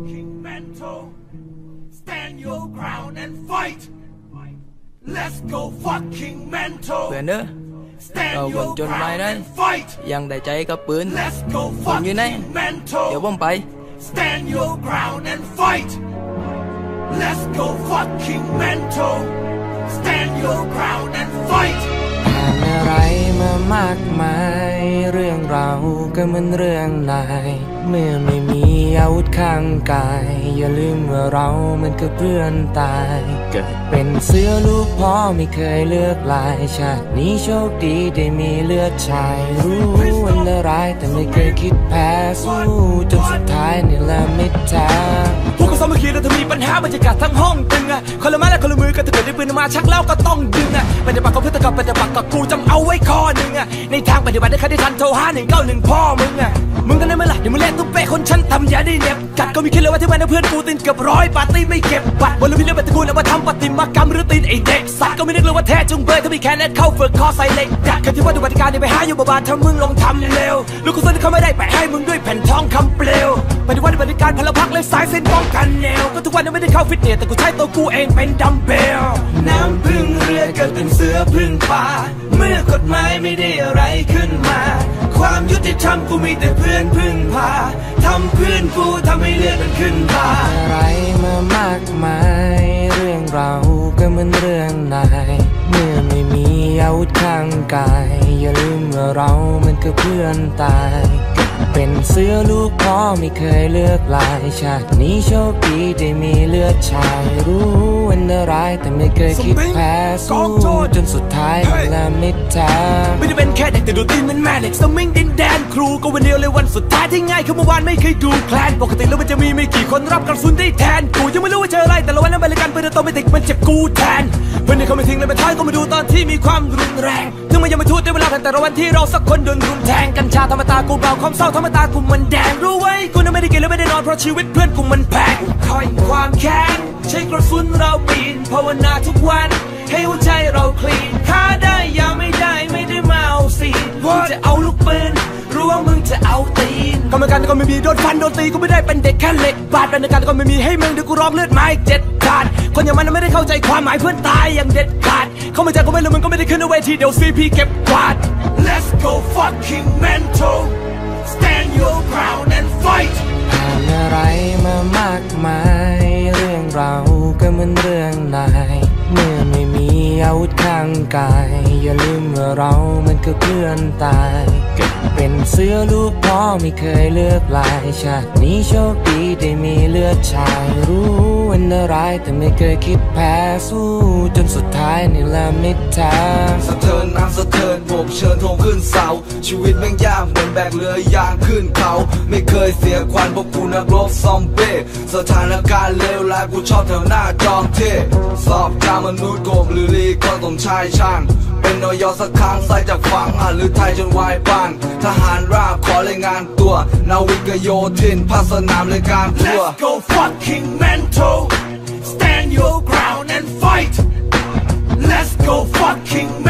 fucking mental. Stand your ground and fight. Let's go fucking mental. เพื่อนเด้อ Stand Ờ, your còn chôn ground mày đấy. and fight. ยังได้ใจกับปืน Let's go ผมอยู่ไหน fucking mental. เดี๋ยวผมไป Stand your ground and fight. Let's go fucking mental. Stand your ground and fight. ผ่านอะไรมามากมายเรื่องเรา ก็เหมือนเรื่องนาย เมื่อไม่มีอาวุธข้างกาย อย่าลืมว่าเรามันก็เพื่อนตาย เกิดเป็นเสือลูกพ่อไม่เคยเลือกลาย ชาตินี้โชคดีได้มีเลือดชายรู้วันต ร้ายแต่ไม่เคยคิดแพ้สู้จนสุดท้ายนี่แหละมิตรแท้พวกเขาซ้อมัคคีแล้วถ้ามีปัญหาบรรยากาศทั้งห้องตึงอะคนละไม้และคนละมือกันถ้าเกิดได้ปืนมาชักแล้วก็ต้องดึงอะปฏิบัติกับเพื่อนกับปฏิบัติกับกูจำเอาไว้ข้อหนึ่งอะในทางปฏิบัติได้ใครได้ทันโทรหาหนึ่งเก้าหนึ่งพ่อมึงอะ มึงกันได้ไหมล่ะเดี๋ยวมึงเล่นตุ๊เป้คนฉันทำอย่าได้เน็บกัดก็มีคิดเลยว่าที่แม่เพื่อนกูตินเกือบร้อยปาร์ตี้ไม่เก็บบัตรวันละพิเรื่องปฏิกูลแล้วมาทำปฏิมากรรมหรือตีนไอเด็กสัตว์ก็ไม่นึกเลยว่าแท้จุงเบยถ้ามีแค่นั้นเข้าฝึกคอใส่เหล็กดักกันที่ว่าดูปฏิการเนี่ยไปหาอยู่บาบาลถ้ามึงลงทำเร็วลูกกูเส้นเขาไม่ได้แปะให้มึงด้วยแผ่นทองคำเปลวปฏิวัติปฏิการพลพักเลยสายเส้นป้องกันแนว ก็ทุกวันนี้ไม่ได้เข้าฟิตเนสแต่กูใช้ตัวกูเองเป็นดัมเบลน้ำพึ่งเรือเกิดเป็นเสือพึ่งป่า เมื่อกฎหมายไม่ได้อะไร ช้ำกูมีแต่เพื่อนพึ่งพาทำเพื่อนกูทำให้เลือดมันขึ้นตาอะไรมามากมายเรื่องเราก็เหมือนเรื่องนายเมื่อไม่มีอาวุธข้างกาย อย่าลืมว่าเรามันก็เพื่อนตาย เป็นเสือลูกพ่อไม่เคยเลือกลายชาตินี้โชคดีได้มีเลือดชายรู้อันตรายแต่ไม่เคยคิดแพ้สู้จนสุดท้ายนั่นแหละมิตรแท้ไม่ได้เป็นแค่เด็กแต่ดูตีนมันแม่เหล็กสมิงดินแดนครูก็วันเดียวเลยวันสุดท้ายที่ง่ายคือเมื่อวานไม่เคยดูแคลนปกติแล้วมันจะมีไม่กี่คนรับกระสุนได้แทนกูยังไม่รู้ว่าเจออะไรแต่ละวันนั้นบริการเปิดตัวไม่ติดมันเจ็บกูแทนเพื่อนที่เขาไม่ทิ้งเลยไปท้ายก็มาดูตอนที่มีความรุนแรงถึ งมันยังไม่ทูดได้เวลาแต่ละวันที่เราสักคนโดนรุมแทงกัญชาธรรมตากูเบาความเศร้าธรรมตากูมันแดงรู้ไว้กูนั้นไม่ได้กินและไม่ได้นอนเพราะชีวิตเพื่อนกูมันแพงคอยความแค้นใช้กระสุนเราปีนภาวนาทุกวัน ให้หัวใจเราคลีนฆ่าได้ยาไม่ได้ไม่ได้มาเอาซีนมึงจะเอาลูกปืนรู้ว่ามึงจะเอาตีนกรรมการก็ไม่มีโดนฟันโดนตีก็ไม่ได้เป็นเด็กแค่เหล็กบาดเป็นการก็ไม่มีให้มึงเดี๋ยวกูร้องเลือดไม้เจ็ดขาดคนอย่างมันนะไม่ได้เข้าใจความหมายเพื่อนตายอย่างเด็ดขาด เข้ามาจากก็ไม่รู้มึงก็ไม่ได้ขึ้นเวทีเดี๋ยวซีพีเก็บกวาด Let's go fucking mental. Stand your ground and fight. ผ่านอะไรมามากมาย เรื่องเราก็เหมือนเรื่องนายเมื่อไม่มีอาวุธข้างกาย อย่าลืมว่าเรามันก็เพื่อนตายเกิดเป็นเสื้อลูกพ่อไม่เคยเลือกลายชาตินี้โชคดีได้มีเลือดชายรู้ อันตรายแต่ไม่เคยคิดแพ้สู้ จนสุดท้ายนี่แหละมิตรแท้สะเทินน้ำสะเทินผมเชิญธงขึ้นเสา ชีวิตแม่งยากเหมือนแบกเรือยางขึ้นเขา ไม่เคยเสียควันเพราะกูนักรบซอมเบ้สถานการณ์เลวร้ายกูชอบแถวหน้าจอมเทสอบจารมนุษย์โกบหรือลีก็ต้องชายช่าง นอยอสักครั้งใส่จากฟังอ่านหรือไทยจนวายปังทหารราบขอรายงานตัว นาวิกโยธินภาคสนามเลยการเพื่อ Let's go fucking mental stand your ground and fight Let's go fucking mental